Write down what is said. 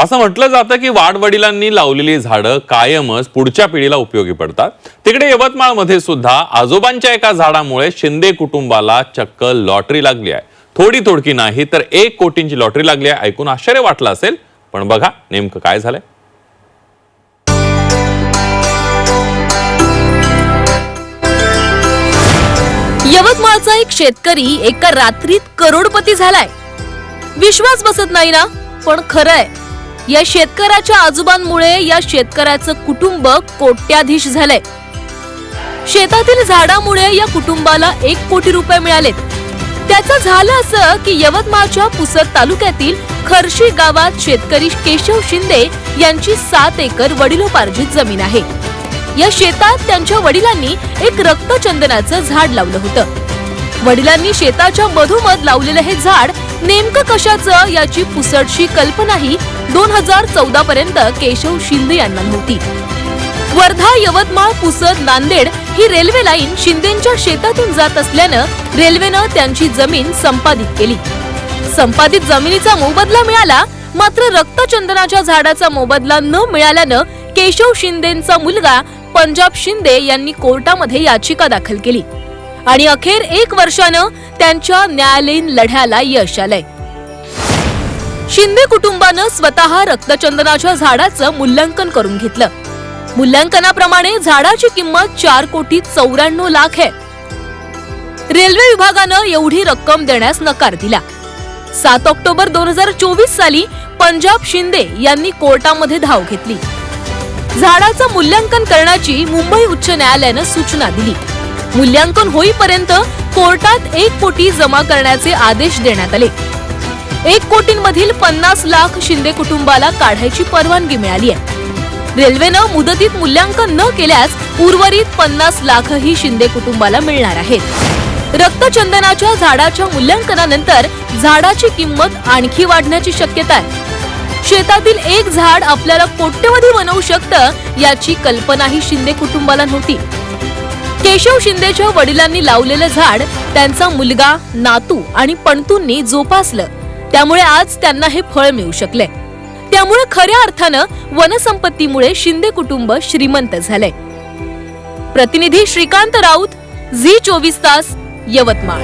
असं म्हटलं जातं की वाडवडिलांनी लावलेली झाडं कायमच पुढच्या पिढीला उपयोगी पडतात. तिकडे यवतमाळमध्ये सुद्धा आजोबांच्या एका झाडामुळे शिंदे कुटुंबाला चक्क लॉटरी लागली आहे. थोडी थोडकी नाही तर एक कोटींची लॉटरी लागली आहे. ऐकून आश्चर्य वाटलं असेल पण बघा नेमकं काय झालंय. यवतमाळचा एक शेतकरी एका रात्रीत करोडपती झालाय. विश्वास बसत नाही ना पण खरंय. या शेतकऱ्याच्या आजोबांमुळे या शेतकऱ्याचं कुटुंब कोट्याधीश झालंय. शेतातील झाडामुळे या कुटुंबाला एक कोटी रुपये मिळाले त्याचं झालं असं की यवतमाळच्या पुसद तालुक्यातील खर्शी गावात शेतकरी केशव शिंदे यांची सात एकर वडिलोपार्जित जमीन आहे. या शेतात त्यांच्या वडिलांनी एक रक्तचंदनाचं झाड लावलं होतं. वडिलांनी शेताच्या मधोमध लावलेलं हे झाड नेमकं कशाचं याची पुसटशी कल्पनाही दोन हजार चौदा पर्यंत केशव शिंदे यांना नव्हती. वर्धा यवतमाळ पुसद नांदेड ही रेल्वे लाईन शिंदेच्या शेतातून जात असल्यानं रेल्वेनं त्यांची जमीन संपादित केली. संपादित जमिनीचा मोबदला मिळाला मात्र रक्तचंदनाच्या झाडाचा मोबदला न मिळाल्यानं केशव शिंदेचा मुलगा पंजाब शिंदे यांनी कोर्टामध्ये याचिका दाखल केली. आणि अखेर एक वर्षानं त्यांच्या न्यायालयीन लढ्याला यश आलंय. शिंदे कुटुंबानं स्वतः रक्तचंदनाच्या झाडाचं मूल्यांकन करून घेतलं. मूल्यांकनाप्रमाणे झाडाची किंमत चार कोटी चौऱ्याण्णव लाख आहे. रेल्वे विभागानं एवढी रक्कम देण्यास नकार दिला. सात ऑक्टोबर दोन हजार चोवीस साली पंजाब शिंदे यांनी कोर्टामध्ये धाव घेतली. झाडाचं मूल्यांकन करण्याची मुंबई उच्च न्यायालयानं सूचना दिली. मूल्यांकन होईपर्यंत कोर्टात एक कोटी जमा करण्याचे आदेश देण्यात आले. एक कोटींमधील पन्नास लाख शिंदे कुटुंबाला काढायची परवानगी मिळाली आहे. रेल्वेनं मुदतीत मूल्यांकन न केल्यास उर्वरित पन्नास लाखही शिंदे कुटुंबाला मिळणार आहेत. रक्तचंदनाच्या झाडाच्या मूल्यांकनानंतर झाडाची किंमत आणखी वाढण्याची शक्यता आहे. शेतातील एक झाड आपल्याला कोट्यवधी बनवू शकतं याची कल्पनाही शिंदे कुटुंबाला नव्हती. केशव शिंदेच्या वडिलांनी लावलेलं झाड त्यांचा मुलगा नातू आणि पणतूंनी जोपासलं. त्यामुळे आज त्यांना हे फळ मिळू शकले. त्यामुळे खऱ्या अर्थानं वनसंपत्तीमुळे शिंदे कुटुंब श्रीमंत झालंय. प्रतिनिधी श्रीकांत राऊत झी चोवीस तास यवतमाळ.